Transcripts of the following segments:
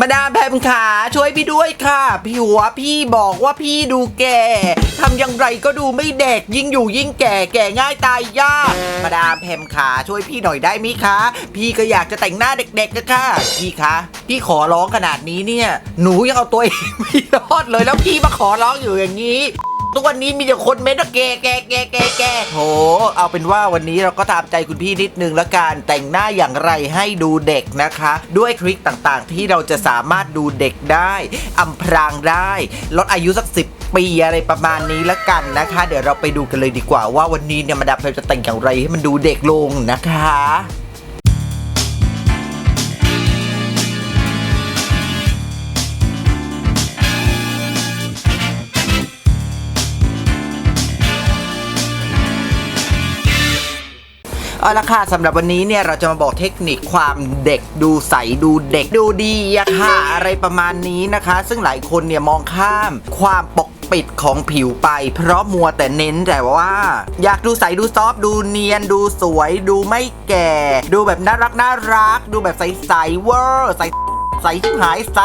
มาดามแพมขาช่วยพี่ด้วยค่ะพี่หัวพี่บอกว่าพี่ดูแก่ทำอย่างไรก็ดูไม่เด็กยิ่งอยู่ยิ่งแก่แก่ง่ายตายยากมาดามแพมขาช่วยพี่หน่อยได้ไหมคะ พี่ก็อยากจะแต่งหน้าเด็กๆนะค่ะพี่คะพี่ขอร้องขนาดนี้เนี่ย หนูยังเอาตัวเองไม่รอดเลยแล้วพี่มาขอร้องอยู่อย่างนี้ ทุกวันนี้มีแต่คนเม้นว่าแกแกแกแกแกโห เอาเป็นว่าวันนี้เราก็ตามใจคุณพี่นิดนึงละกันแต่งหน้าอย่างไรให้ดูเด็กนะคะ ด้วยทริคต่างๆ ที่เราจะสามารถดูเด็กได้อำพรางได้ ลดอายุสักสิบปีอะไรประมาณนี้ละกันนะคะ เดี๋ยวเราไปดูกันเลยดีกว่าว่าวันนี้เนี่ยมาดามเพลจะแต่งอย่างไรให้มันดูเด็กลงนะคะ เอาละค่ะสำหรับวันนี้เนี่ยเราจะมาบอกเทคนิคความเด็กดูใสดูเด็กดูดีอะค่ะอะไรประมาณนี้นะคะ ซึ่งหลายคนเนี่ยมองข้ามความปกปิดของผิวไป เพราะมัวแต่เน้นแต่ว่า อยากดูใสดูซอฟดูเนียนดูสวย ดูไม่แก่ ดูแบบน่ารักน่ารัก ดูแบบใสใสเวอร์ใส ใส่ชิบหายใส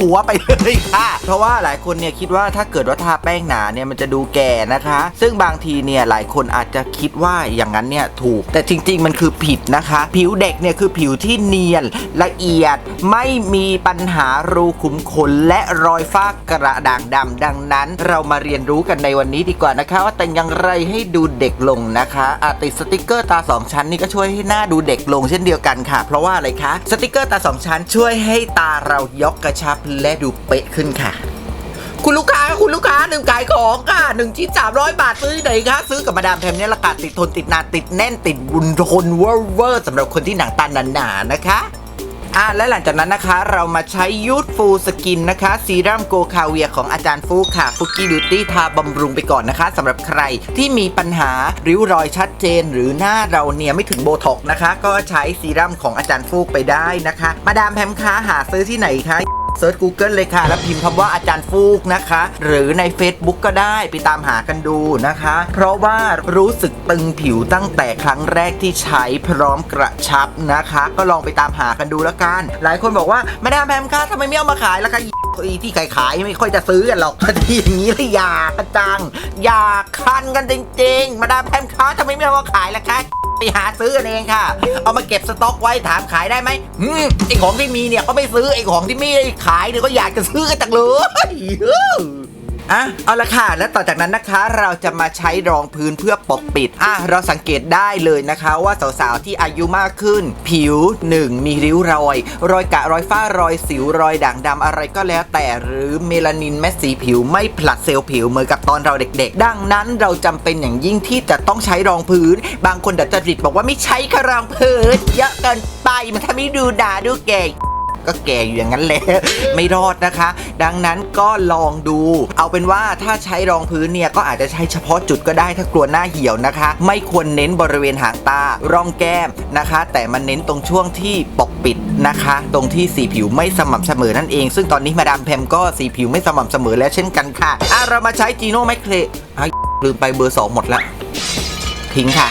หัวไปเลยค่ะ เพราะว่าหลายคนเนี่ยคิดว่าถ้าเกิดว่าทาแป้งหนาเนี่ยมันจะดูแก่นะคะ ซึ่งบางทีเนี่ยหลายคนอาจจะคิดว่าอย่างนั้นเนี่ยถูก แต่จริง ๆ มันคือผิดนะคะ ผิวเด็กเนี่ยคือผิวที่เนียนละเอียดไม่มีปัญหารูขุมขนและรอยฝ้ากระด่างดำดังนั้น เรามาเรียนรู้กันในวันนี้ดีกว่านะคะ ว่าแต่งอย่างไรให้ดูเด็กลงนะคะอาติดสติกเกอร์ตาสองชั้นนี่ก็ช่วยให้หน้าดูเด็กลงเช่นเดียวกันค่ะ เพราะว่าอะไรคะสติกเกอร์ตาสองชั้นช่วยให้ตาเรายกกระชับและดูเป๊ะขึ้นค่ะ คุณลูกค้าคุณลูกค้าหนึ่งขายของค่ะหนึ่งชิ้นสามร้อยบาทซื้อไหนคะซื้อกับมาดามแพมเนี่ยราคาติดทนติดนานติดแน่นติดบุญทนเวอร์เวอร์สำหรับคนที่หนังตาหนาๆนะคะ อะและหลังจากนั้นนะคะเรามาใช้ยูทฟูสกินนะคะซีรัมโกคาเวียของอาจารย์ฟูกค่ะฟุกี้บิวตี้ทาบำรุงไปก่อนนะคะสำหรับใครที่มีปัญหาริ้วรอยชัดเจน หรือหน้าเราเนี่ยไม่ถึงโบท็อกนะคะ ก็ใช้ซีรัมของอาจารย์ฟูกไปได้นะคะ มาดามแพมค้าหาซื้อที่ไหนคะ เซิร์ช Google เลยค่ะ แล้วพิมพ์คำว่าอาจารย์ฟูกนะคะ หรือใน Facebook ก็ได้ไปตามหากันดูนะคะ เพราะว่ารู้สึกตึงผิวตั้งแต่ครั้งแรกที่ใช้พร้อมกระชับนะคะ ก็ลองไปตามหากันดูแล้วกัน หลายคนบอกว่าไม่ได้แพมค่ะทำไมไม่เอามาขายล่ะคะอีที่ขายขายไม่ค่อยจะซื้อกันหรอกที่อย่างนี้เลยอยากจัง อยากคันกันจริงๆ มาดามแพมค้าทำไมไม่เอามาขายล่ะคะ ไปหาซื้อกันเองค่ะ เอามาเก็บสต็อกไว้ถามขายได้ไหมอืมไอของที่มีเนี่ยก็ไม่ซื้อไอของที่ไม่ได้ขายเนี่ยก็อยากจะซื้อกันจังเลย อะเอาละค่ะ และต่อจากนั้นนะคะเราจะมาใช้รองพื้นเพื่อปกปิดอะเราสังเกตได้เลยนะคะว่าสาวๆที่อายุมากขึ้น ผิว 1 มีริ้วรอย รอยกะรอยฝ้ารอยสิวรอยด่างดำอะไรก็แล้วแต่หรือเมลานินแม่สีผิวไม่ผลัดเซลล์ผิวเหมือนกับตอนเราเด็ก ๆ ดังนั้นเราจำเป็นอย่างยิ่งที่จะต้องใช้รองพื้น บางคนดัดจริตบอกว่าไม่ใช้ค่ะรองพื้น เยอะเกินไปมันทำให้ดูด่าดูแก่ ก็แก่อยู่อย่างนั้นแหละไม่รอดนะคะ ดังนั้นก็ลองดู เอาเป็นว่าถ้าใช้รองพื้นเนี่ยก็อาจจะใช้เฉพาะจุดก็ได้ถ้ากลัวหน้าเหี่ยวนะคะ ไม่ควรเน้นบริเวณหางตาร่องแก้มนะคะ แต่มันเน้นตรงช่วงที่ปกปิดนะคะ ตรงที่สีผิวไม่สม่ำเสมอนั่นเอง ซึ่งตอนนี้มาดามแพมก็สีผิวไม่สม่ำเสมอแล้วเช่นกันค่ะอะเรามาใช้จีโน่แมคเคลลืมไปเบอร์สองหมดละ ทิ้งค่ะ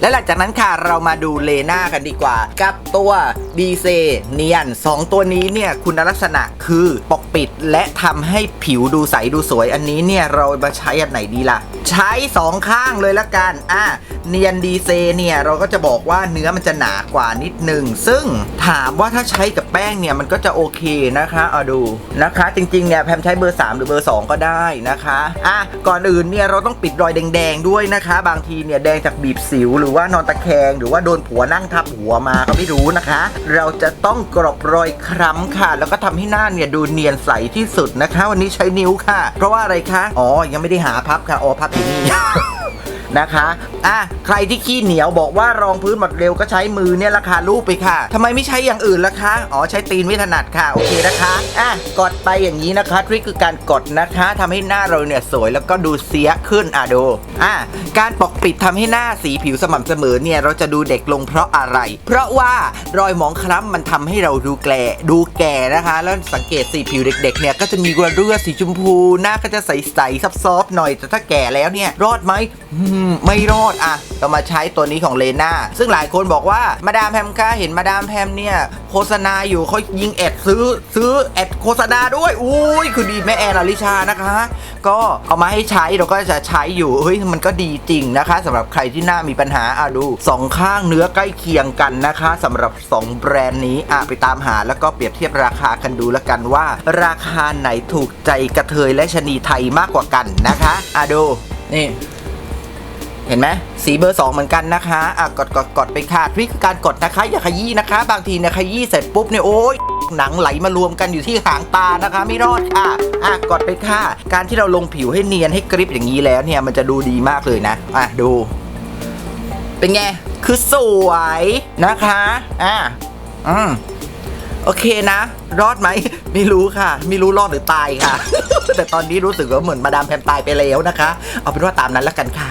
และหลังจากนั้นค่ะเรามาดูเลน่ากันดีกว่า กับตัวบีเซเนียน 2 ตัวนี้เนี่ยคุณลักษณะคือปกปิดและทำให้ผิวดูใสดูสวย อันนี้เนี่ยเรามาใช้อันไหนดีล่ะ ใช้ 2 ข้างเลยละกันอะเนียนดีเซเนี่ยเราก็จะบอกว่าเนื้อมันจะหนากว่านิดนึง ซึ่งถามว่าถ้าใช้กับแป้งเนี่ยมันก็จะโอเคนะคะเอาดูนะคะ จริงๆเนี่ยแพมใช้เบอร์ 3 หรือเบอร์ 2 ก็ได้นะคะอะก่อนอื่นเนี่ยเราต้องปิดรอยแดง ๆ ด้วยนะคะ บางทีเนี่ยแดงจากบีบสิว หรือว่านอนตะแคง หรือว่าโดนผัวนั่งทับหัวมาก็ไม่รู้นะคะ เราจะต้องกรบรอยคล้ำค่ะ แล้วก็ทำให้หน้าเนี่ยดูเนียนใสที่สุดนะคะ วันนี้ใช้นิ้วค่ะ เพราะว่าอะไรคะ อ๋อ ยังไม่ได้หาพับค่ะ อ๋อ พับอยู่นี่ นะคะอะใครที่ขี้เหนียวบอกว่ารองพื้นหมดเร็วก็ใช้มือเนี่ยราคารูปไปค่ะทำไมไม่ใช้อย่างอื่นล่ะคะอ๋อใช้ตีนไม่ถนัดค่ะโอเคนะคะอะกดไปอย่างนี้นะคะทริคคือการกดนะคะทำให้หน้าเราเนี่ยสวยแล้วก็ดูเสียขึ้นอะดูอะการปกปิดทำให้หน้าสีผิวสม่ำเสมอเนี่ยเราจะดูเด็กลงเพราะอะไร เพราะว่ารอยหมองคล้ำมันทำให้เราดูแก่ดูแก่นะคะ แล้วสังเกตสีผิวเด็กๆเนี่ยก็จะมีกระเรือสีชมพู หน้าก็จะใสๆซับซอฟหน่อยแต่ถ้าแก่แล้วเนี่ยรอดไหมไม่รอดอะเรามาใช้ตัวนี้ของเลน่าซึ่งหลายคนบอกว่ามาดามแพมคะเห็นมาดามแพมเนี่ย โฆษณาอยู่เขายิงแอดซื้อซื้อแอดโฆษณาด้วยอุ้ยคือดีแม่แอนลลิชานะคะ ก็เอามาให้ใช้เราก็จะใช้อยู่เฮ้ยมันก็ดีจริงนะคะสำหรับใครที่หน้ามีปัญหาอะดูสองข้างเนื้อใกล้เคียงกันนะคะสำหรับ 2 แบรนด์นี้อะไปตามหาแล้วก็เปรียบเทียบราคากันดูแล้วกันว่า ราคาไหนถูกใจกระเทยและชนีไทยมากกว่ากันนะคะอะดูนี่ เห็นไหมสีเบอร์ 2 เหมือนกันนะคะอะกดกดกดไปค่ะทริคคือการกดนะคะ อย่าขยี้นะคะ บางทีเนี่ยขยี้เสร็จปุ๊บเนี่ยโอ๊ยหนังไหลมารวมกันอยู่ที่หางตานะคะ ไม่รอดค่ะอะกดไปค่ะ การที่เราลงผิวให้เนียนให้กริบอย่างนี้แล้วเนี่ยมันจะดูดีมากเลยนะอะดู เป็นไงคือสวยนะคะอะอืมโอเคนะ รอดไหมไม่รู้ค่ะ ไม่รู้รอดหรือตายค่ะ แต่ตอนนี้รู้สึกว่าเหมือนมาดามแพมตายไปแล้วนะคะ เอาเป็นว่าตามนั้นแล้วกันค่ะ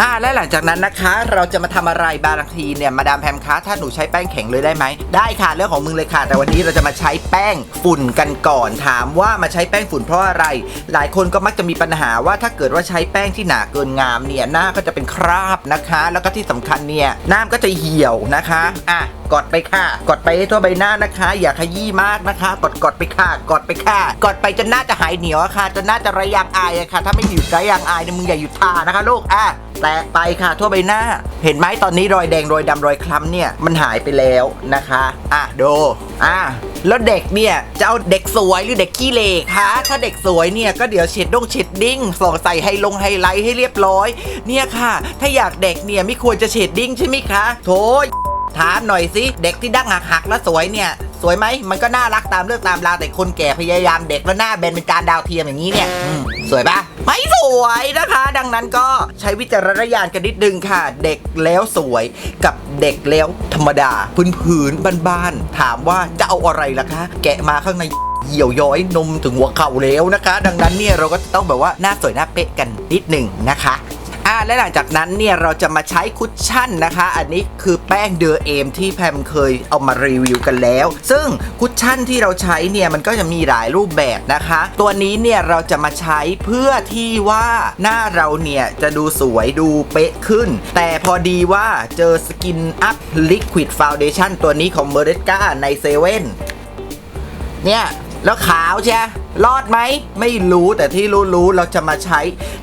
อ่าและหลังจากนั้นนะคะ เราจะมาทำอะไรบางทีเนี่ยมาดามแพมคะถ้าหนูใช้แป้งแข็งเลยได้ไหมได้ค่ะเรื่องของมึงเลยค่ะ แต่วันนี้เราจะมาใช้แป้งฝุ่นกันก่อนถามว่ามาใช้แป้งฝุ่นเพราะอะไร หลายคนก็มักจะมีปัญหาว่าถ้าเกิดว่าใช้แป้งที่หนาเกินงามเนี่ยหน้าก็จะเป็นคราบนะคะ แล้วก็ที่สำคัญเนี่ยหน้าก็จะเหี่ยวนะคะอะ กดไปค่ะ กดไปให้ทั่วใบหน้านะคะ อย่าขยี้มากนะคะ กดกดไปค่ะ กดไปค่ะ กดไปจนหน้าจะหายเหนียวอะค่ะ จนหน้าจะระยางอายอะค่ะ ถ้าไม่หยุดระยางอายเนี่ยมึงอย่าหยุดทานะคะลูกอะแตะไปค่ะ ทั่วใบหน้า เห็นไหมตอนนี้รอยแดงรอยดำรอยคล้ำเนี่ยมันหายไปแล้วนะคะ อะดูอะแล้วเด็กเนี่ยจะเอาเด็กสวยหรือเด็กขี้เหร่คะถ้าเด็กสวยเนี่ยก็เดี๋ยวเช็ดดงเช็ดดิ้งส่งใส่ไฮลงไฮไลท์ให้เรียบร้อย เนี่ยค่ะ ถ้าอยากเด็กเนี่ยไม่ควรจะเช็ดดิ้งใช่ไหมคะ โถ ถามหน่อยสิเด็กที่ดั้งหักหักแล้วสวยเนี่ย สวยไหมมันก็น่ารักตามเรื่องตามราวแต่คนแก่พยายามเด็กแล้วหน้าแบนเป็นจานดาวเทียมอย่างนี้เนี่ยสวยปะไม่สวยนะคะ ดังนั้นก็ใช้วิจารณญาณกันนิดนึงค่ะ เด็กแล้วสวยกับเด็กแล้วธรรมดาพื้นพื้นๆบ้านๆถามว่าจะเอาอะไรล่ะคะ แกะมาข้างในเหี่ยวย้อยนมถึงหัวเข่าแล้วนะคะ ดังนั้นเนี่ยเราก็จะต้องแบบว่าหน้าสวยหน้าเป๊ะกันนิดหนึ่งนะคะ อ่าและหลังจากนั้นเนี่ยเราจะมาใช้คุชชั่นนะคะ อันนี้คือแป้งเดอเอมที่แพมเคยเอามารีวิวกันแล้ว ซึ่งคุชชั่นที่เราใช้เนี่ยมันก็จะมีหลายรูปแบบนะคะ ตัวนี้เนี่ยเราจะมาใช้เพื่อที่ว่าหน้าเราเนี่ยจะดูสวยดูเป๊ะขึ้น แต่พอดีว่าเจอสกินอัพลิควิดฟาวเดชั่นตัวนี้ของเมเรกาในเซเว่นเนี่ยแล้วขาวใช่รอดไหม ไม่รู้แต่ที่รู้ๆเราจะมาใช้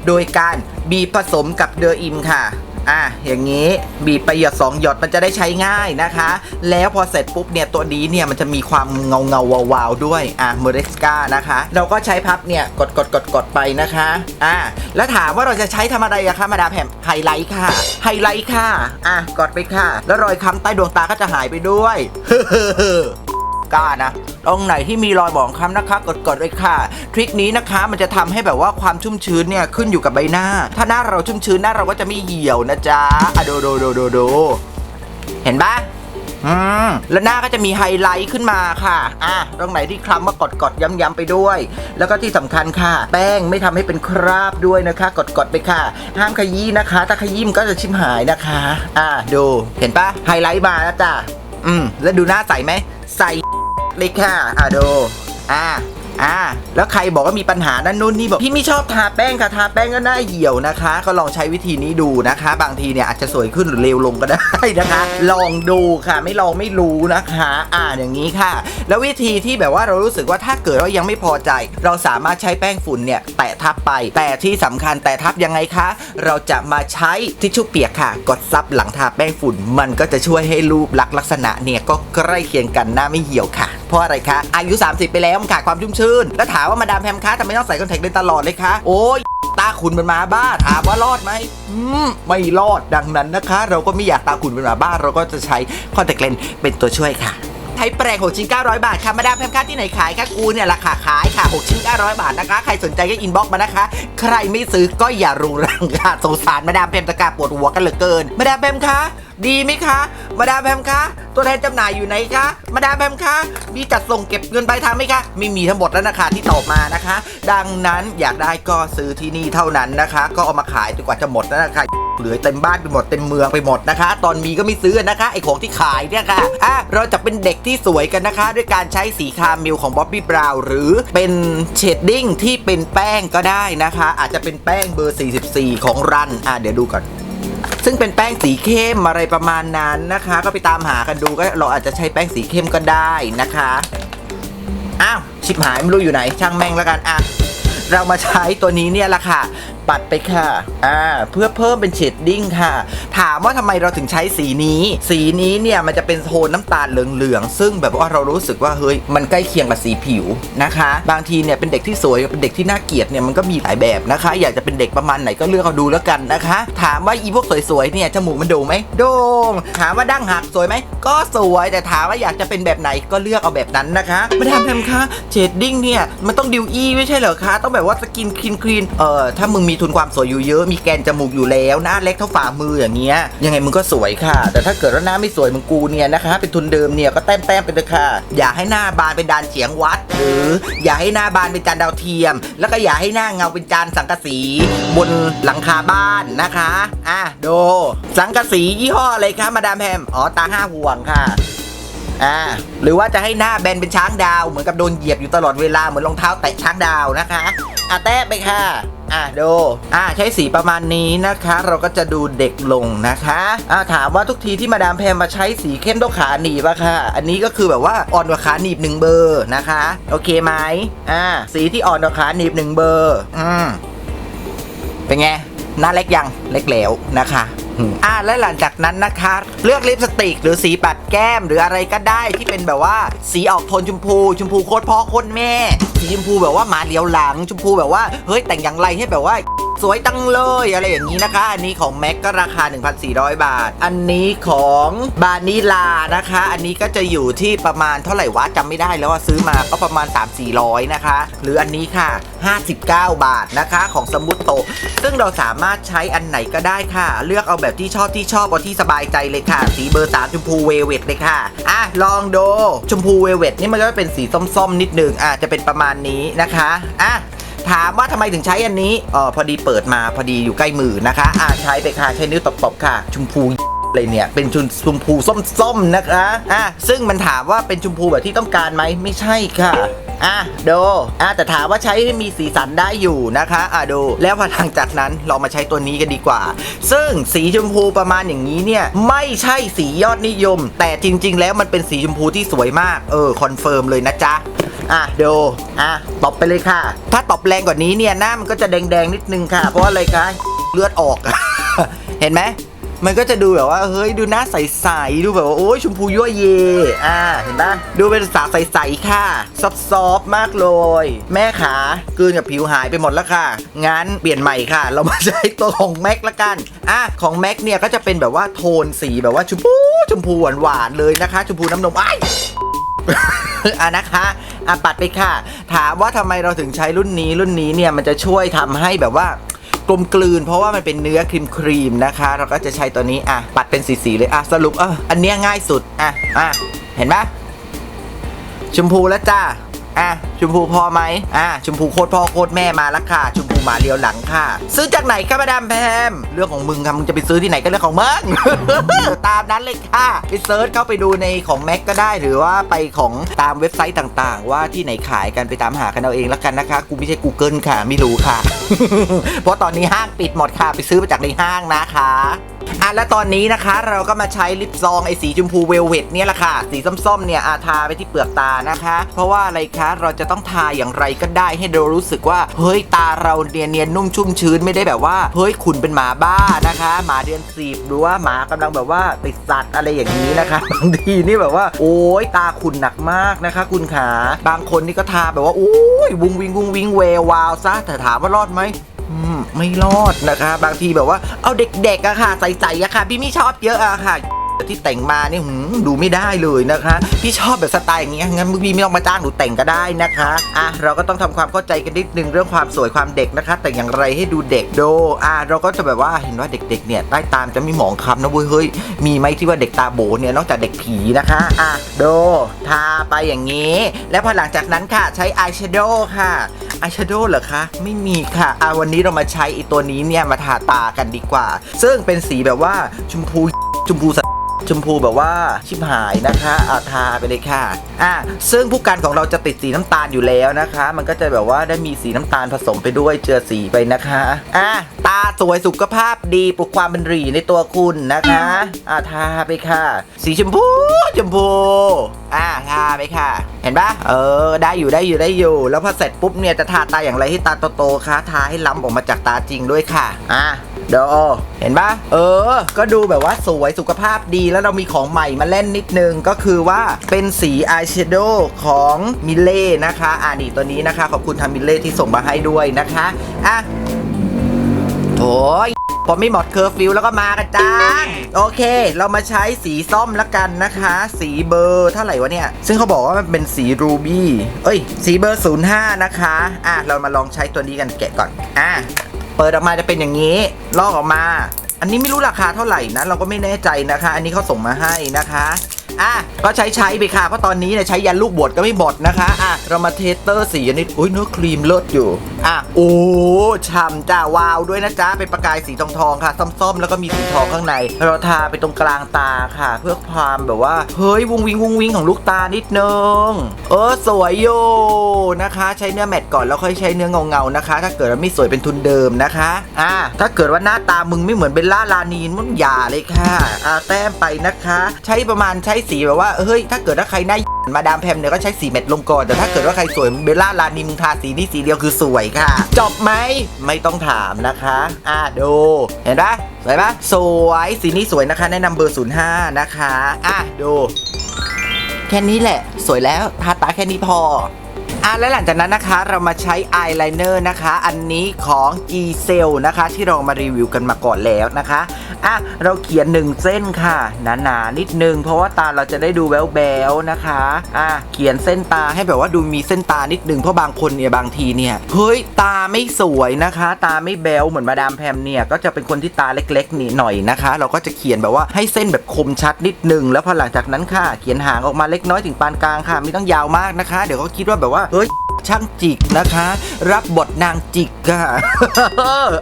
โดยการ บีบผสมกับเดออิมค่ะอะอย่างนี้บีบไปหยดสองหยดมันจะได้ใช้ง่ายนะคะ แล้วพอเสร็จปุ๊บเนี่ยตัวนี้เนี่ยมันจะมีความเงาเงาวาวด้วยอะเมเรสกานะคะ เราก็ใช้พับเนี่ยกดกดกดกดไปนะคะอะแล้วถามว่าเราจะใช้ทำอะไรอะคะมาดามแผมไฮไลท์ค่ะไฮไลท์ค่ะอะกดไปค่ะ แล้วรอยค้ำใต้ดวงตาก็จะหายไปด้วย ก้านะตรงไหนที่มีรอยบองคล้ำนะคะกดกดไว้ค่ะ ทริคนี้นะคะมันจะทำให้แบบว่าความชุ่มชื้นเนี่ยขึ้นอยู่กับใบหน้า ถ้าหน้าเราชุ่มชื้นหน้าเราก็จะไม่เหี่ยวนะจ๊ะอะดูดูดูดูดูเห็นปะอืมแล้วหน้าก็จะมีไฮไลท์ขึ้นมาค่ะ อะ ตรงไหนที่คล้ำก็กดกดย้ำๆไปด้วย แล้วก็ที่สำคัญค่ะ แป้งไม่ทำให้เป็นคราบด้วยนะคะ กดกดไปค่ะ ห้ามขยี้นะคะ ถ้าขยี้มก็จะชิมหายนะคะ อะดู เห็นปะไฮไลท์มาแล้วจ้ะ อืม แล้วดูหน้าใสไหม ใส เลยค่ะอะดูอ่าอ่าแล้วใครบอกว่ามีปัญหานั่นนู่นนี่บอกพี่ไม่ชอบทาแป้งค่ะทาแป้งก็หน้าเหี่ยวนะคะ ก็ลองใช้วิธีนี้ดูนะคะ บางทีเนี่ยอาจจะสวยขึ้นหรือเลวลงก็ได้นะคะ ลองดูค่ะไม่ลองไม่รู้นะคะ อ่าอย่างนี้ค่ะ แล้ววิธีที่แบบว่าเรารู้สึกว่าถ้าเกิดว่ายังไม่พอใจ เราสามารถใช้แป้งฝุ่นเนี่ยแตะทับไป แต่ที่สำคัญแตะทับยังไงคะ เราจะมาใช้ทิชชู่เปียกค่ะ กดซับหลังทาแป้งฝุ่น มันก็จะช่วยให้รูปลักษณะเนี่ยก็ใกล้เคียงกันหน้าไม่เหี่ยวค่ะ เพราะอะไรคะ อายุ 30 ไปแล้วมันขาดความชุ่มชื่น แล้วถามว่ามาดามแพมคะทำไมต้องใส่คอนแทคเลนส์ตลอดเลยคะ โอ้ยตาขุนเป็นหมาบ้าถามว่ารอดไหมอืมไม่รอดดังนั้นนะคะ เราก็ไม่อยากตาขุนเป็นหมาบ้า เราก็จะใช้คอนแทคเลนส์เป็นตัวช่วยค่ะไทยแปลง6ชิ้น 900 บาทค่ะมาดามแพมค่าที่ไหนขายค่ะกูเนี่ยราคาขายค่ะ 6 ชิ้น 900 บาทนะคะ ใครสนใจก็อินบ็อกมานะคะ ใครไม่ซื้อก็อย่ารุงรังค่ะสงสารมาดามแพมตะกร้าปวดหัวกันเหลือเกิน มาดามแพมคะ ดีไหมคะ มาดามแพมคะ ตัวแทนจำหน่ายอยู่ไหนคะ มาดามแพมคะ มีจัดส่งเก็บเงินปลายทางไหมคะ ไม่มีทั้งหมดแล้วนะคะที่ตอบมานะคะ ดังนั้นอยากได้ก็ซื้อที่นี่เท่านั้นนะคะ ก็เอามาขายจนกว่าจะหมดแล้วนะคะเหลือเต็มบ้านไปหมดเต็มเมืองไปหมดนะคะ ตอนมีก็ไม่ซื้อนะคะไอของที่ขายเนี่ยค่ะอะ เราจะเป็นเด็กที่สวยกันนะคะ ด้วยการใช้สีคาเมลของบ๊อบบี้บราวน์หรือเป็นเชดดิ้งที่เป็นแป้งก็ได้นะคะ อาจจะเป็นแป้งเบอร์ 44 ของรันอะเดี๋ยวดูก่อน ซึ่งเป็นแป้งสีเข้มอะไรประมาณนั้นนะคะ ก็ไปตามหากันดูก็เราอาจจะใช้แป้งสีเข้มก็ได้นะคะอ้าวชิบหายไม่รู้อยู่ไหน ช่างแม่งแล้วกันอะเรามาใช้ตัวนี้เนี่ยละค่ะ ปัดไปค่ะ อ่า เพื่อเพิ่มเป็นเชดดิ้งค่ะ ถามว่าทำไมเราถึงใช้สีนี้ สีนี้เนี่ยมันจะเป็นโทนน้ำตาลเหลืองๆ ซึ่งแบบว่าเรารู้สึกว่าเฮ้ยมันใกล้เคียงกับสีผิวนะคะ บางทีเนี่ยเป็นเด็กที่สวยเป็นเด็กที่น่าเกลียดเนี่ยมันก็มีหลายแบบนะคะ อยากจะเป็นเด็กประมาณไหนก็เลือกเอาดูแล้วกันนะคะ ถามว่าอีพวกสวยๆเนี่ยจมูกมันโด่งไหมโด่งถามว่าดั้งหักสวยไหมก็สวยแต่ถามว่าอยากจะเป็นแบบไหนก็เลือกเอาแบบนั้นนะคะไม่ได้ทำคะเชดดิ้งเนี่ยมันต้องดิวอี้ไม่ใช่เหรอคะต้องแบบว่าสกินคลีนคลีนเออถ้ามึงมีทุนความสวยอยู่เยอะ มีแกนจมูกอยู่แล้วหน้าเล็กเท่าฝ่ามืออย่างเงี้ยยังไงมึงก็สวยค่ะ แต่ถ้าเกิดว่าหน้าไม่สวยมึงกูเนี่ยนะคะ เป็นทุนเดิมเนี่ยก็แต้มแต้มๆไปเลยค่ะ อย่าให้หน้าบานเป็นดานเฉียงวัด หรือ อย่าให้หน้าบานเป็นจานดาวเทียม แล้วก็อย่าให้หน้าเงาเป็นจานสังกะสี บนหลังคาบ้านนะคะอะโด สังกะสียี่ห้ออะไรคะมาดามแพมอ๋อตาห้าห่วงค่ะ อ่าหรือว่าจะให้หน้าแบนเป็นช้างดาว เหมือนกับโดนเหยียบอยู่ตลอดเวลาเหมือนรองเท้าแตะช้างดาวนะคะอะแตะไปค่ะอะดูอะใช้สีประมาณนี้นะคะ เราก็จะดูเด็กลงนะคะอะถามว่าทุกทีที่มาดามแพมมาใช้สีเข้มต้องขาหนีบอะค่ะ อันนี้ก็คือแบบว่าอ่อนกว่าขาหนีบหนึ่งเบอร์นะคะ โอเคไหมอ่าสีที่อ่อนกว่าขาหนีบหนึ่งเบอร์ อืมเป็นไงหน้าเล็กยังเล็กแล้วนะคะ อ่าและหลังจากนั้นนะคะ เลือกลิปสติกหรือสีปัดแก้มหรืออะไรก็ได้ที่เป็นแบบว่าสีออกโทนชมพูชมพูโคตรพ่อโคตรแม่สีชมพูแบบว่าหมาเลี้ยวหลังชมพูแบบว่าเฮ้ยแต่งอย่างไรให้แบบว่า สวยตังเลยอะไรอย่างนี้นะคะ อันนี้ของแม็กก็ราคา 1,400 บาท อันนี้ของบานิลานะคะ อันนี้ก็จะอยู่ที่ประมาณเท่าไหร่วะจำไม่ได้แล้วว่าซื้อมาก็ประมาณ 3-400 นะคะ หรืออันนี้ค่ะ 59 บาทนะคะของสมุตโต ซึ่งเราสามารถใช้อันไหนก็ได้ค่ะ เลือกเอาแบบที่ชอบที่ชอบเอาที่สบายใจเลยค่ะ สีเบอร์สามชมพูเวเวตเลยค่ะ อะ ลองดูชมพูเวเวตนี่มันก็เป็นสีส้มๆ นิดนึงอะจะเป็นประมาณนี้นะคะ อะ ถามว่าทำไมถึงใช้อันนี้อ๋อพอดีเปิดมาพอดีอยู่ใกล้มือนะคะอ่าใช้ไปค่ะใช้นิ้วตบๆค่ะ ชมพู เลยเนี่ย เป็นชุนชมพูส้มๆนะคะ อะ ซึ่งมันถามว่าเป็นชมพูแบบที่ต้องการไหม ไม่ใช่ค่ะ อะดูอะแต่ถามว่าใช้ให้มีสีสันได้อยู่นะคะ อะดู แล้วพอหลังจากนั้นเรามาใช้ตัวนี้กันดีกว่า ซึ่งสีชมพูประมาณอย่างนี้เนี่ย ไม่ใช่สียอดนิยม แต่จริง ๆ แล้วมันเป็นสีชมพูที่สวยมาก เออ คอนเฟิร์มเลยนะจ๊ะอะดูอะตบไปเลยค่ะ ถ้าตบแรงกว่านี้เนี่ยหน้ามันก็จะแดงๆนิดนึงค่ะ เพราะอะไรคะเลือดออก เห็นไหม มันก็จะดูแบบว่าเฮ้ยดูหน้าใสๆดูแบบว่าโอ้ยชมพูยั่วเยอ่าเห็นปะดูเป็นสาวใสๆค่ะซอฟๆมากเลย แม่ขากลืนกับผิวหายไปหมดแล้วค่ะ งั้นเปลี่ยนใหม่ค่ะ เรามาใช้ตัวของแม็กละกันอะของแม็กเนี่ยก็จะเป็นแบบว่าโทนสีแบบว่าชมพูชมพูหวานๆเลยนะคะชมพูน้ำนมไอ้อะนะคะอะปัดไปค่ะ ถามว่าทำไมเราถึงใช้รุ่นนี้รุ่นนี้เนี่ยมันจะช่วยทำให้แบบว่า กลมกลืน เพราะว่ามันเป็นเนื้อครีมครีมๆนะคะ เราก็จะใช้ตัวนี้อะปัดเป็นสีๆเลยอะสรุปเอออันเนี้ยง่ายสุดอะอะเห็นไหมชมพูแล้วจ้า อะชมพูพอไหมอะชมพูโคตรพ่อโคตรแม่มาล้วค่ะ ชมพูมาเลียวหลังค่ะ ซื้อจากไหนคะมาดามแพมเรื่องของมึงค่ะมึงจะไปซื้อที่ไหนก็เรื่องของมึง ตามนั้นเลยค่ะไปเซิร์ชเข้าไปดูในของแม็กก็ได้หรือว่าไปของตามเว็บไซต์ต่างๆ ว่าที่ไหนขายกันไปตามหากันเอาเองล้วกันนะคะ กูไม่ใช่ Google ค่ะไม่รู้ค่ะ เพราะตอนนี้ห้างปิดหมดค่ะไปซื้อมาจากในห้างนะคะอะและตอนนี้นะคะเราก็มาใช้ลิปซองไอ้สีชมพูเวลเวตเนี่ยแหละค่ะ สีส้มๆเนี่ยอาทาไปที่เปลือกตานะคะ เพราะว่าอะไรคะเราจะต้องทาอย่างไรก็ได้ให้เรารู้สึกว่า เฮ้ยตาเราเนียนเนียนนุ่มชุ่มชื้นไม่ได้แบบว่า เฮ้ยขุนเป็นหมาบ้านะคะ หมาเดือนสีบหรือว่าหมากำลังแบบว่าติดสัตว์อะไรอย่างนี้นะคะบางทีนี่แบบว่า โอ้ยตาขุนหนักมากนะคะ คุณขาบางคนนี่ก็ทาแบบว่าโอ้ยวุงวิงวุงวิงเววาวซะแต่ถามว่ารอดไหมอืมไม่รอดนะคะ บางทีแบบว่าเอาเด็กๆอะค่ะ ใส่ๆอะค่ะ พี่ไม่ชอบเยอะอะค่ะ ที่แต่งมานี่หืมดูไม่ได้เลยนะคะ พี่ชอบแบบสไตล์อย่างเงี้ยงั้นพี่ไม่ต้องมาจ้างหนูแต่งก็ได้นะคะอะเราก็ต้องทำความเข้าใจกันนิดนึงเรื่องความสวยความเด็กนะคะ แต่อย่างไรให้ดูเด็กโดอะเราก็จะแบบว่าเห็นว่าเด็กๆเนี่ยใต้ตามจะมีหมองคล้ำนะเว้ยเฮ้ยมีไหมที่ว่าเด็กตาโบเนี่ยนอกจากเด็กผีนะคะอะโดทาไปอย่างนี้ แล้วพอหลังจากนั้นค่ะใช้อายแชโดว์ค่ะอายแชโดว์เหรอคะ ไม่มีค่ะอะวันนี้เรามาใช้อีตัวนี้เนี่ยมาทาตากันดีกว่า ซึ่งเป็นสีแบบว่าชมพูชมพูส ชมพูแบบว่าชิบหายนะคะอาทาไปเลยค่ะอะซึ่งผู้กันของเราจะติดสีน้ำตาลอยู่แล้วนะคะ มันก็จะแบบว่าได้มีสีน้ำตาลผสมไปด้วยเจือสีไปนะคะอะตาสวยสุขภาพดีปลุกความเป็นหรีในตัวคุณนะคะอะทาไปค่ะ สีชมพูชมพูอะทาไปค่ะ เห็นปะเออ ได้อยู่ได้อยู่ได้อยู่ แล้วพอเสร็จปุ๊บเนี่ยจะทาตาอย่างไรให้ตาโตๆคะทาให้ล้ำออกมาจากตาจริงด้วยค่ะอะเดี๋ยวเห็นปะเออ ก็ดูแบบว่าสวยสุขภาพดีแล้วแล้วเรามีของใหม่มาเล่นนิดนึง ก็คือว่าเป็นสีอายแชโดว์ของมิเล่นะคะอ่านี่ตัวนี้นะคะ ขอบคุณทางมิเล่ที่ส่งมาให้ด้วยนะคะอะโอ้ยพอไม่หมดเคอร์ฟิวแล้วก็มากันจ้าโอเค เรามาใช้สีส้มละกันนะคะ สีเบอร์เท่าไหร่วะเนี่ย ซึ่งเขาบอกว่ามันเป็นสีรูบี้เอ้ย สีเบอร์ 05 นะคะ อะ เรามาลองใช้ตัวนี้กันแกะก่อน อะ เปิดออกมาจะเป็นอย่างนี้ ลอกออกมา อันนี้ไม่รู้ราคาเท่าไหร่นะ เราก็ไม่แน่ใจนะคะ อันนี้เขาส่งมาให้นะคะอะก็ใช้ใช้ไปค่ะเพราะตอนนี้เนี่ยใช้ยันลูกบดก็ไม่บดนะคะอะเรามาเทสเตอร์สีอันนี้อุ้ยเนื้อครีมเลิศอยู่อะโอ้ฉ่ำจ้าวาวด้วยนะจ๊ะเป็นประกายสีทองทองค่ะส้มๆ แล้วก็มีสีทองข้างใน เราทาไปตรงกลางตาค่ะ เพื่อความแบบว่า เฮ้ยวงวิงวงวิงของลูกตานิดนึง เออสวยโยนะคะ ใช้เนื้อแมตต์ก่อนแล้วค่อยใช้เนื้อเงาๆนะคะ ถ้าเกิดว่าไม่สวยเป็นทุนเดิมนะคะอะถ้าเกิดว่าหน้าตามึงไม่เหมือนเบลล่าลานีนมึงอย่าเลยค่ะอ่าแต้มไปนะคะ ใช้ประมาณใช้สีแบบว่าเฮ้ยถ้าเกิดว่าใครหน้า มาดามแพมเนี่ยก็ใช้สีเม็ดลงก่อน แต่ถ้าเกิดว่าใครสวยเบลล่าลานีมึงทาสีนี้สีเดียวคือสวยค่ะ จบไหมไม่ต้องถามนะคะ อะดู เห็นปะสวยปะสวยสีนี้สวยนะคะ แนะนำเบอร์ 05 นะคะ อะดู แค่นี้แหละ สวยแล้วทาตาแค่นี้พอ อะและหลังจากนั้นนะคะเรามาใช้อายไลเนอร์นะคะ อันนี้ของ G c e l นะคะ ที่เรามารีวิวกันมาก่อนแล้วนะคะอะเราเขียนหนึ่งเส้นค่ะหนาๆนิดนึง เพราะว่าตาเราจะได้ดูแววๆนะคะอะเขียนเส้นตาให้แบบว่าดูมีเส้นตานิดนึงเพราะบางคนเนี่ยบางทีเนี่ยเฮ้ยตาไม่สวยนะคะ ตาไม่แบวเหมือนมาดามแพมเนี่ยก็จะเป็นคนที่ตาเล็กๆนี่หน่อยนะคะ เราก็จะเขียนแบบว่าให้เส้นแบบคมชัดนิดนึงแล้วพอหลังจากนั้นค่ะ เขียนหางออกมาเล็กน้อยถึงปานกลางค่ะไม่ต้องยาวมากนะคะ เดี๋ยวก็คิดว่าแบบว่าเฮ้ยช่างจิกนะคะ รับบทนางจิกค่ะ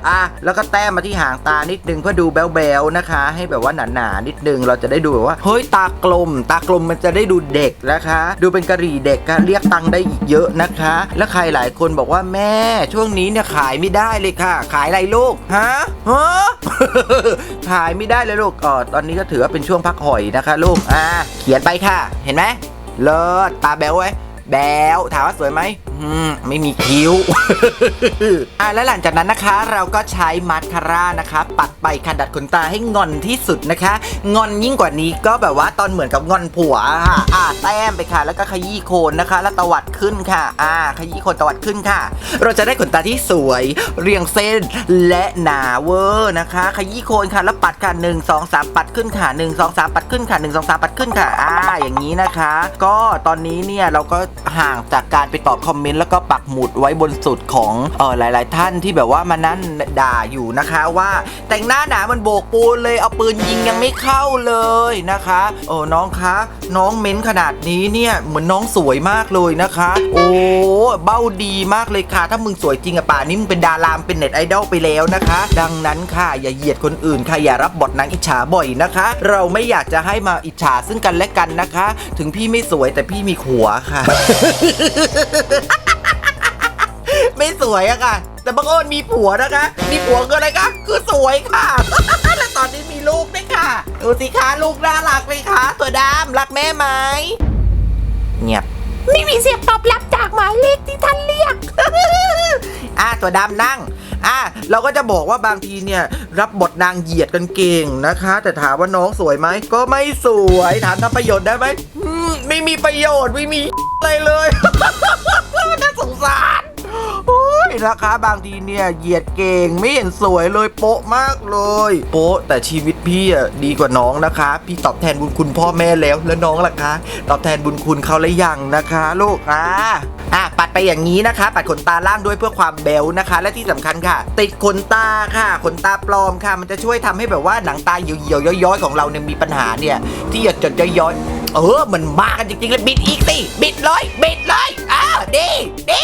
อะแล้วก็แต้มมาที่หางตานิดนึงเพื่อดูแบ๊วๆนะคะ ให้แบบว่าหนาๆนิดนึงเราจะได้ดูแบบว่าเฮ้ยตากลม ตากลมมันจะได้ดูเด็กนะคะ ดูเป็นกะหรี่เด็กค่ะเรียกตังได้อีกเยอะนะคะ แล้วใครหลายคนบอกว่าแม่ ช่วงนี้เนี่ยขายไม่ได้เลยค่ะ ขายอะไรลูกฮะฮะขายไม่ได้เลยลูกอ๋อตอนนี้ก็ถือว่าเป็นช่วงพักหอยนะคะ ลูกอะเขียนไปค่ะ เห็นไหมเลิศตาแบ๊วไว้ แบวถามว่าสวยไหมอืมไม่มีคิ้ว อะแล้วหลังจากนั้นนะคะเราก็ใช้มาสคาร่านะคะ ปัดไปคันดัดขนตาให้งอนที่สุดนะคะ งอนยิ่งกว่านี้ก็แบบว่าตอนเหมือนกับงอนผัวค่ะอะแต้มไปค่ะ แล้วก็ขยี้โคนนะคะ แล้วตวัดขึ้นค่ะ อ่า ขยี้โคนตวัดขึ้นค่ะ เราจะได้ขนตาที่สวย เรียงเส้นและหนาเวอร์นะคะ ขยี้โคนค่ะ แล้วปัดค่ะหนึ่งสองสามปัดขึ้นค่ะหนึ่งสองสามปัดขึ้นค่ะหนึ่งสองสามปัดขึ้นค่ะ อ่า อย่างนี้นะคะ ก็ตอนนี้เนี่ยเราก็ห่างจากการไปตอบคอมเมนต์แล้วก็ปักหมุดไว้บนสุดของเออหลาย ๆ ท่านที่แบบว่ามานั่นด่าอยู่นะคะว่าแต่งหน้าหนามันโบกปูนเลยเอาปืนยิงยังไม่เข้าเลยนะคะโอ้น้องคะ น้องเม้นขนาดนี้เนี่ยเหมือนน้องสวยมากเลยนะคะ โอ้เบ้าดีมากเลยค่ะ ถ้ามึงสวยจริงอะป่านนี้มึงเป็นดารามเป็นเน็ตไอดอลไปแล้วนะคะ ดังนั้นค่ะอย่าเหยียดคนอื่นค่ะอย่ารับบทนางอิจฉาบ่อยนะคะ เราไม่อยากจะให้มาอิจฉาซึ่งกันและกันนะคะ ถึงพี่ไม่สวยแต่พี่มีขัวค่ะ ไม่สวยอะค่ะ แต่บางคนมีผัวนะคะ มีผัวคืออะไรคะคือสวยค่ะ และตอนนี้มีลูกด้วยค่ะ ดูสิคะลูกน่ารักไหมคะ ตัวดำรักแม่ไหมเงียบไม่มีเสียงตอบรับจากหมายเลขที่ท่านเรียก อะตัวดำนั่ง อะเราก็จะบอกว่าบางทีเนี่ย รับบทนางเหยียดกันเก่งนะคะ แต่ถามว่าน้องสวยไหม ก็ไม่สวย ถามทำประโยชน์ได้ไหมอืมไม่มีประโยชน์ ไม่มีอะไรเลย น่าสงสารโอ้ ยนะคะบางทีเนี่ยเหยียดเก่งไม่เห็นสวยเลยโป๊ะมากเลย โป๊ะแต่ชีวิตพี่อะดีกว่าน้องนะคะ พี่ตอบแทนบุญคุณพ่อแม่แล้วแล้วน้องล่ะคะ ตอบแทนบุญคุณเขาหรือยังนะคะ ลูกอะอะปัดไปอย่างนี้นะคะ ปัดขนตาล่างด้วยเพื่อความเบลนะคะ และที่สำคัญค่ะ ติดขนตาค่ะขนตาปลอมค่ะ มันจะช่วยทำให้แบบว่าหนังตาเหี่ยวๆย้อยๆของเราเนี่ยมีปัญหาเนี่ย ที่หยดจดย้อยเออมันมากันจริงๆเลยบิดอีกสิบิดเลยบิดเลยอ้าวดีดี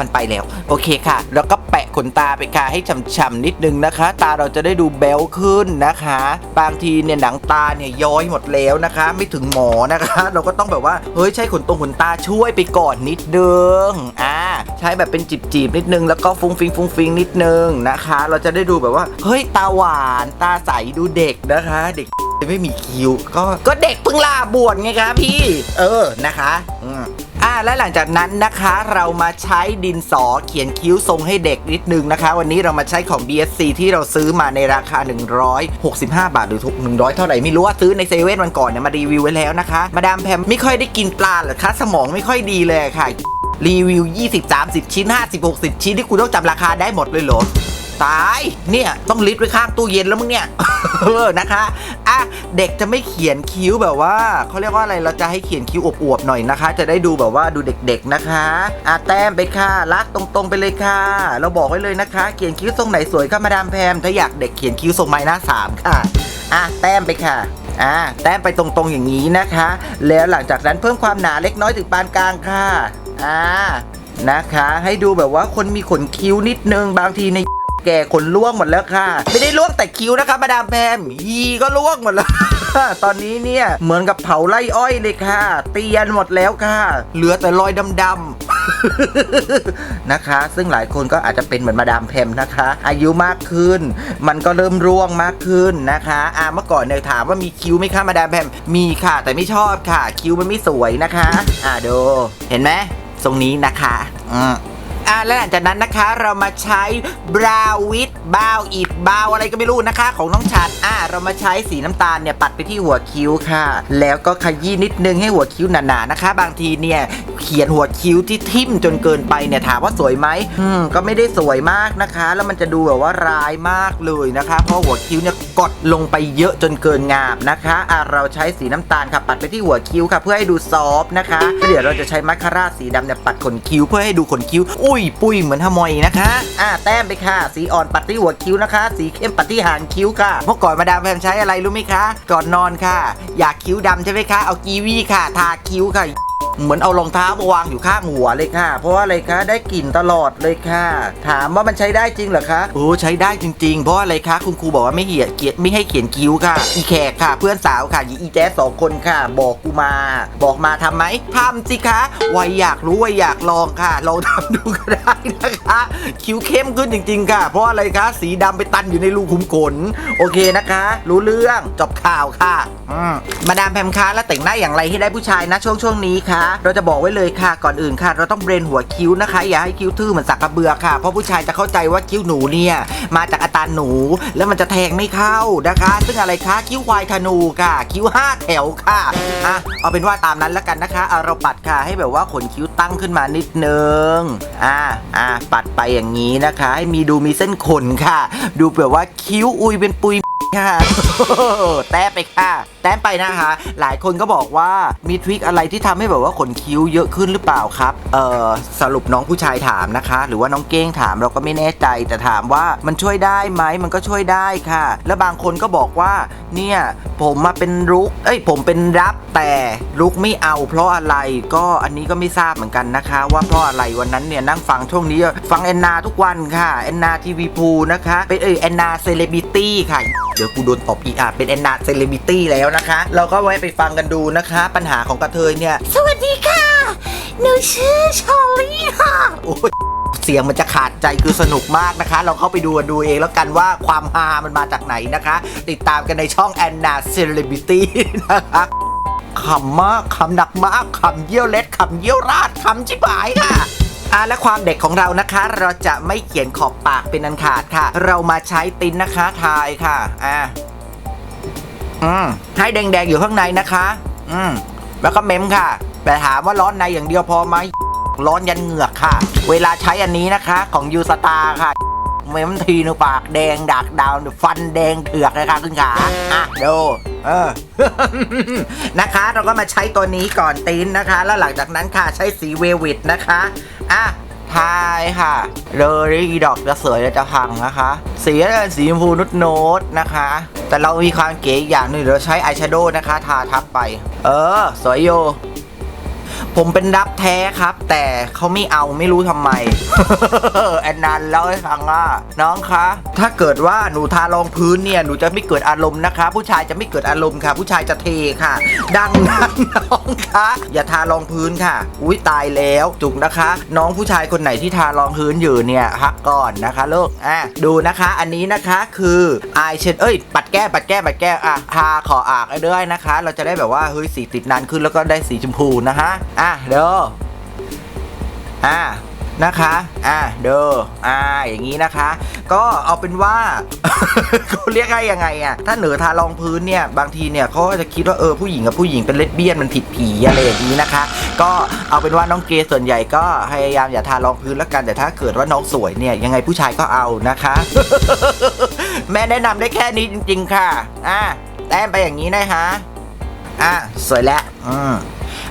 มันไปแล้ว โอเคค่ะ แล้วก็แปะขนตาไปค่ะให้ฉ่ำๆนิดนึงนะคะ ตาเราจะได้ดูแบลขึ้นนะคะ บางทีเนี่ยหนังตาเนี่ยย้อยหมดแล้วนะคะ ไม่ถึงหมอนะคะ เราก็ต้องแบบว่าเฮ้ยใช้ขนตรงขนตาช่วยไปก่อนนิดนึงอ่าใช้แบบเป็นจีบๆนิดนึงแล้วก็ฟุ้งฟิงฟุ้งฟิงนิดนึงนะคะ เราจะได้ดูแบบว่าเฮ้ยตาหวานตาใสดูเด็กนะคะ เด็ก ไม่มีคิ้วก็ก็เด็กเพิ่งลาบวชไงคะพี่ เออนะคะอืมอ่าและหลังจากนั้นนะคะ เรามาใช้ดินสอเขียนคิ้วทรงให้เด็กนิดนึงนะคะ วันนี้เรามาใช้ของ BSC ที่เราซื้อมาในราคา 165 บาทหรือทุก100 เท่าไหร่ไม่รู้ว่าซื้อในเซเว่นวันก่อนเนี่ยมารีวิวไว้แล้วนะคะ มาดามแพมไม่ค่อยได้กินปลาเหรอคะสมองไม่ค่อยดีเลยค่ะ รีวิว 20 30 ชิ้น 50 60 ชิ้นที่คุณต้องจำราคาได้หมดเลยเหรอ ตายเนี่ยต้องลิสต์ไว้ข้างตู้เย็นแล้วมึงเนี่ยเออนะคะอะเด็กจะไม่เขียนคิ้วแบบว่าเขาเรียกว่าอะไรเราจะให้เขียนคิ้วอวบๆหน่อยนะคะ จะได้ดูแบบว่าดูเด็กๆนะคะอะแต้มไปค่ะลักตรงๆไปเลยค่ะ เราบอกไว้เลยนะคะ เขียนคิ้วทรงไหนสวยค่ะมาดามแพมถ้าอยากเด็กเขียนคิ้วทรงไม้หน้าสามค่ะอะแต้มไปค่ะอ่าแต้มไปตรงๆอย่างนี้นะคะ แล้วหลังจากนั้นเพิ่มความหนาเล็กน้อยถึงปานกลางค่ะอ่านะคะ ให้ดูแบบว่าคนมีขนคิ้วนิดนึงบางทีใน แก่ขนล่วงหมดแล้วค่ะ ไม่ได้ล่วงแต่คิ้วนะคะมาดามแพมฮีก็ล่วงหมดแล้ว ตอนนี้เนี่ยเหมือนกับเผาไล่อ้อยเลยค่ะ เตียนหมดแล้วค่ะ เหลือแต่รอยดำๆนะคะ ซึ่งหลายคนก็อาจจะเป็นเหมือนมาดามแพมนะคะ อายุมากขึ้น มันก็เริ่มร่วงมากขึ้นนะคะอ่าเมื่อก่อนเนี่ยถามว่ามีคิ้วไหมคะมาดามแพมมีค่ะ แต่ไม่ชอบค่ะ คิ้วมันไม่สวยนะคะ อ่าดูเห็นไหมทรงนี้นะคะ อืม อ่าและหลังจากนั้นนะคะเรามาใช้บราววิดบาวอิดบาวอะไรก็ไม่รู้นะคะ ของน้องชัดอ่าเรามาใช้สีน้ำตาลเนี่ยปัดไปที่หัวคิ้วค่ะ แล้วก็ขยี้นิดนึงให้หัวคิ้วหนาๆนะคะ บางทีเนี่ยเขียนหัวคิ้วที่ทิ่มจนเกินไปเนี่ยถามว่าสวยไหมอืมก็ไม่ได้สวยมากนะคะ แล้วมันจะดูแบบว่าร้ายมากเลยนะคะ เพราะหัวคิ้วเนี่ยกดลงไปเยอะจนเกินงามนะคะอ่าเราใช้สีน้ำตาลค่ะปัดไปที่หัวคิ้วค่ะ เพื่อให้ดูซอฟต์นะคะแล้วเดี๋ยวเราจะใช้มัสคาราสีดำเนี่ยปัดขนคิ้วเพื่อให้ดูขนคิ้วอุ้ยปุ้ยเหมือนฮมอยนะคะ อ่าแต้มไปค่ะ สีอ่อนปัดที่หัวคิ้วนะคะ สีเข้มปัดที่หางคิ้วค่ะเมื่อก่อนมาดามแพมใช้อะไรรู้ไหมคะ ก่อนนอนค่ะ อยากคิ้วดำใช่ไหมคะ เอากีวีค่ะ ทาคิ้วค่ะ เหมือนเอารองเท้ามาวางอยู่ข้างหัวเลยค่ะ เพราะว่าอะไรคะได้กลิ่นตลอดเลยค่ะ ถามว่ามันใช้ได้จริงเหรอคะโอ้ใช้ได้จริง ๆ เพราะอะไรคะคุณครูบอกว่าไม่เหียเกียไม่ให้เขียนคิ้วค่ะ อีแขกค่ะ เพื่อนสาวค่ะอีแจ๊สสองคนค่ะ บอกกูมา บอกมาทำไหมทำสิคะวัยอยากรู้วัยอยากลองค่ะลองทำดูก็ได้นะคะ คิ้วเข้มขึ้นจริง ๆ ค่ะ เพราะอะไรคะสีดำไปตันอยู่ในรูขุมขนโอเคนะคะ รู้เรื่องจบข่าวค่ะอืมมาดามแพมคะแล้วแต่งหน้าอย่างไรให้ได้ผู้ชายนะช่วงช่วงนี้คะ เราจะบอกไว้เลยค่ะก่อนอื่นค่ะ เราต้องเบรนหัวคิ้วนะคะ อย่าให้คิ้วทื่อเหมือนสักกระเบือค่ะ เพราะผู้ชายจะเข้าใจว่าคิ้วหนูเนี่ยมาจากอาตาหนู แล้วมันจะแทงไม่เข้านะคะ ซึ่งอะไรคะคิ้วควายธนูค่ะ คิ้วห้าแถวค่ะอะเอาเป็นว่าตามนั้นแล้วกันนะคะเอาเราปัดค่ะให้แบบว่าขนคิ้วตั้งขึ้นมานิดนึงอ่าอ่าปัดไปอย่างนี้นะคะ ให้มีดูมีเส้นขนค่ะ ดูแบบว่าคิ้วอุยเป็นปุยค่ะแต้ไปค่ะแต้มไปนะคะ หลายคนก็บอกว่ามีทริคอะไรที่ทำให้แบบว่าขนคิ้วเยอะขึ้นหรือเปล่าครับ เออสรุปน้องผู้ชายถามนะคะ หรือว่าน้องเก้งถามเราก็ไม่แน่ใจ แต่ถามว่ามันช่วยได้ไหมมันก็ช่วยได้ค่ะ แล้วบางคนก็บอกว่าเนี่ยผมมาเป็นรุก เอ้ยผมเป็นรับแต่รุกไม่เอา เพราะอะไรก็อันนี้ก็ไม่ทราบเหมือนกันนะคะ ว่าเพราะอะไรวันนั้นเนี่ยนั่งฟังช่วงนี้ฟังแอนนาทุกวันค่ะแอนนาทีวีพูนะคะเป็นเออแอนนาเซเลบิตี้ค่ะ เดี๋ยวกูโดนตบอีกอะเป็นแอนนาเซเลบริตี้แล้วนะคะ เราก็ไว้ไปฟังกันดูนะคะ ปัญหาของกระเทยเนี่ย สวัสดีค่ะ หนูชื่อชอลลี่ค่ะ โอ้ยเสียงมันจะขาดใจคือสนุกมากนะคะ เราเข้าไปดูกันดูเองแล้วกันว่าความฮามันมาจากไหนนะคะ ติดตามกันในช่องแอนนาเซเลบริตี้นะคะขำมากขำหนักมากขำเยี่ยวเล็ดขำเยี่ยวราดขำชิบหายค่ะ อ่าและความเด็กของเรานะคะ เราจะไม่เขียนขอบปากเป็นอันขาดค่ะ เรามาใช้ติ้นนะคะทายค่ะอ่าอืมให้แดงๆอยู่ข้างในนะคะ อืมแล้วก็เม้มค่ะ แต่ถามว่าร้อนในอย่างเดียวพอไหมร้อนยันเหงือกค่ะ เวลาใช้อันนี้นะคะของยูสตาค่ะ เม้มทีนึงปากแดงดักดาวฟันแดงเถือกเลยค่ะคุณขาอะดูเออนะคะ เราก็มาใช้ตัวนี้ก่อนตีนนะคะ แล้วหลังจากนั้นค่ะใช้สีเววิตนะคะ อะทายค่ะเลยอีดอกจะสวยแล้วจะพังนะคะ สีก็เป็นสีชมพูนุดโนตนะคะ แต่เรามีความเก๋อีกอย่างหนึ่งเราใช้อายแชโดว์นะคะ ทาทับไป เออ สวยโย ผมเป็นรับแท้ครับ แต่เขาไม่เอาไม่รู้ทำไม แอนนันเล่าให้ฟังว่าน้องคะ ถ้าเกิดว่าหนูทารองพื้นเนี่ยหนูจะไม่เกิดอารมณ์นะคะ ผู้ชายจะไม่เกิดอารมณ์ค่ะ ผู้ชายจะเทค่ะ ดังนั้นน้องคะอย่าทารองพื้นค่ะ อุ้ยตายแล้วจุกนะคะ น้องผู้ชายคนไหนที่ทารองพื้นอยู่เนี่ยพักก่อนนะคะลูกอะดูนะคะอันนี้นะคะคืออายเชดเอ้ยปัดแก้ปัดแก้ปัดแก้อะทาขออากไอ้ด้วยนะคะ เราจะได้แบบว่าเฮ้ยสีติดนานขึ้นแล้วก็ได้สีชมพูนะคะอะเด้ออ่านะคะ อ่าเด้ออ่า อย่างนี้นะคะ ก็เอาเป็นว่า เขาเรียกไงยังไงอะ ถ้าเหนือทารองพื้นเนี่ย บางทีเนี่ยเขาก็จะคิดว่าเออผู้หญิงกับผู้หญิงเป็นเลสเบี้ยนมันผิดผีอะไรอย่างนี้นะคะ ก็เอาเป็นว่าน้องเกย์ส่วนใหญ่ก็พยายามอย่าทารองพื้นแล้วกัน แต่ถ้าเกิดว่าน้องสวยเนี่ยยังไงผู้ชายก็เอานะคะ แม่แนะนำได้แค่นี้จริง ๆ ค่ะ อ่าแต้มไปอย่างนี้นะคะอะสวยแล้ว อืม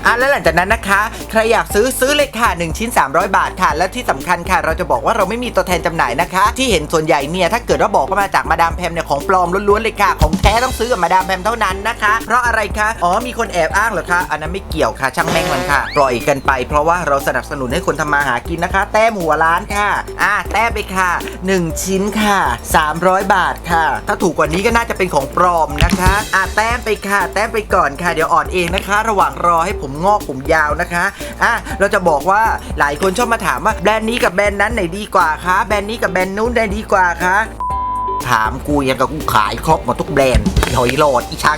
อะแล้วหลังจากนั้นนะคะ ใครอยากซื้อซื้อเลยค่ะ 1 ชิ้น 300 บาทค่ะ และที่สำคัญค่ะ เราจะบอกว่าเราไม่มีตัวแทนจำหน่ายนะคะ ที่เห็นส่วนใหญ่เนี่ยถ้าเกิดว่าบอกว่ามาจากมาดามแพมเนี่ยของปลอมล้วนๆเลยค่ะ ของแท้ต้องซื้อกับมาดามแพมเท่านั้นนะคะ เพราะอะไรคะอ๋อมีคนแอบอ้างเหรอคะอันนั้นไม่เกี่ยวค่ะ ช่างแม่งมันค่ะ ปล่อยกันไป เพราะว่าเราสนับสนุนให้คนทำมาหากินนะคะ แต้มหัวร้านค่ะอะแต้มไปค่ะ 1 ชิ้นค่ะ 300 บาทค่ะ ถ้าถูกกว่านี้ก็น่าจะเป็นของปลอมนะคะอะแต้มไปค่ะ แต้มไปก่อนค่ะ เดี๋ยวอ่อนเองนะคะ ระหว่างรอให้ผมงอกผมยาวนะคะอะเราจะบอกว่าหลายคนชอบมาถามว่าแบรนด์นี้กับแบรนด์นั้นไหนดีกว่าคะแบรนด์นี้กับแบรนด์นู้นไหนดีกว่าคะถามกูยังกับกูขายครบหมดทุกแบรนด์หอยหลอดอีช้าง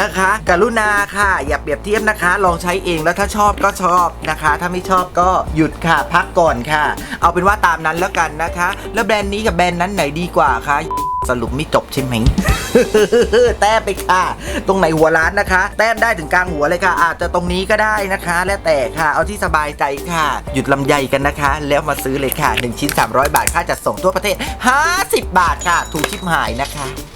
นะคะ กรุณาค่ะ อย่าเปรียบเทียบนะคะ ลองใช้เองแล้วถ้าชอบก็ชอบนะคะ ถ้าไม่ชอบก็หยุดค่ะ พักก่อนค่ะ เอาเป็นว่าตามนั้นแล้วกันนะคะ แล้วแบรนด์นี้กับแบรนด์นั้นไหนดีกว่าคะ สรุปไม่จบใช่ไหมแต้มไปค่ะ ตรงไหนหัวร้านนะคะ แต้มได้ถึงกลางหัวเลยค่ะ อาจจะตรงนี้ก็ได้นะคะ แล้วแต่ค่ะ เอาที่สบายใจค่ะ หยุดลำไยกันนะคะ แล้วมาซื้อเลยค่ะ 1 ชิ้น 300 บาทค่าจัดส่งทั่วประเทศ 50 บาทค่ะ ถูกชิบหายนะคะ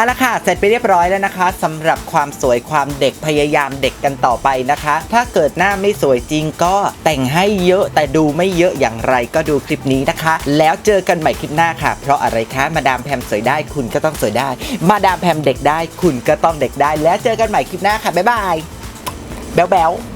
เอาละค่ะ เสร็จไปเรียบร้อยแล้วนะคะสำหรับความสวยความเด็กพยายามเด็กกันต่อไปนะคะ ถ้าเกิดหน้าไม่สวยจริงก็แต่งให้เยอะแต่ดูไม่เยอะอย่างไรก็ดูคลิปนี้นะคะ แล้วเจอกันใหม่คลิปหน้าค่ะ เพราะอะไรคะมาดามแพมสวยได้คุณก็ต้องสวยได้ มาดามแพมเด็กได้ คุณก็ต้องเด็กได้ แล้วเจอกันใหม่คลิปหน้าค่ะบ๊ายบายแบ๊วแบ๊วๆ